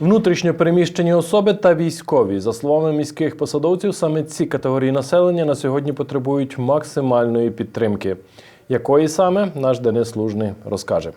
Внутрішньо переміщені особи та військові. За словами міських посадовців, саме ці категорії населення на сьогодні потребують максимальної підтримки. Якої саме наш Денис Лужний розкаже.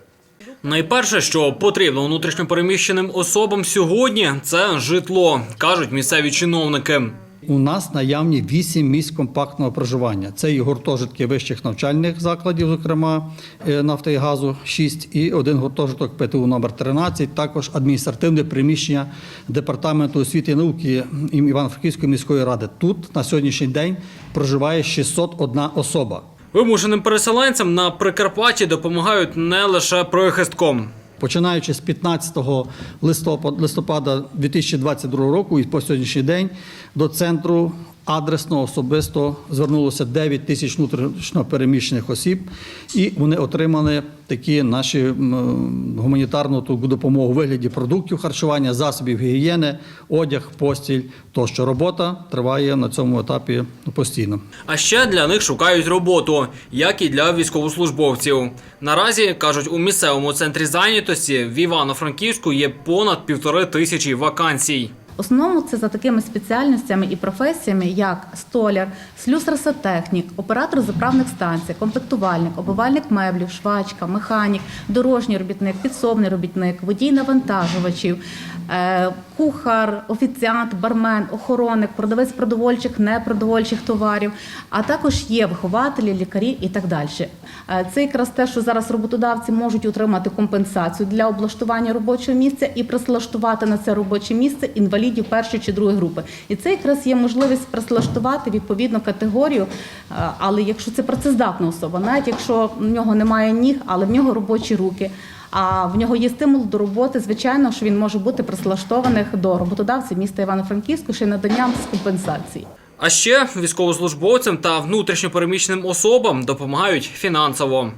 Найперше, що потрібно внутрішньопереміщеним особам сьогодні, це житло, кажуть місцеві чиновники. У нас наявні 8 місць компактного проживання. Це і гуртожитки вищих навчальних закладів, зокрема е, нафти і газу, 6, і один гуртожиток ПТУ номер 13, також адміністративне приміщення департаменту освіти і науки Івано-Франківської міської ради. Тут на сьогоднішній день проживає 601 особа. Вимушеним переселенцям на Прикарпатті допомагають не лише прихистком. Починаючи з 15 листопада, листопада 2022 року і по сьогоднішній день до центру адресно особисто звернулося 9 тисяч внутрішньо переміщених осіб, і вони отримали такі наші гуманітарну допомогу у вигляді продуктів харчування, засобів гігієни, одяг, постіль тощо. Робота триває на цьому етапі постійно. А ще для них шукають роботу, як і для військовослужбовців. Наразі кажуть, у місцевому центрі зайнятості в Івано-Франківську є понад півтори тисячі вакансій. Основному це за такими спеціальностями і професіями, як столяр, слюсар-сантехнік, оператор заправних станцій, комплектувальник, обивальник меблів, швачка, механік, дорожній робітник, підсобний робітник, водій навантажувачів, е, кухар, офіціант, бармен, охоронник, продавець продовольчих, непродовольчих товарів, а також є вихователі, лікарі і так далі. Е, Це якраз те, що зараз роботодавці можуть отримати компенсацію для облаштування робочого місця і прислаштувати на це робоче місце інвалідів першої чи другої групи. І це якраз є можливість прислаштувати відповідну категорію. Е, Але якщо це працездатна особа, навіть якщо в нього немає ніг, але в нього робочі руки. А в нього є стимул до роботи. Звичайно, що він може бути прислаштованих до роботодавців міста Івано-Франківську ще наданням з компенсації. А ще військовослужбовцям та внутрішньопереміщеним особам допомагають фінансово.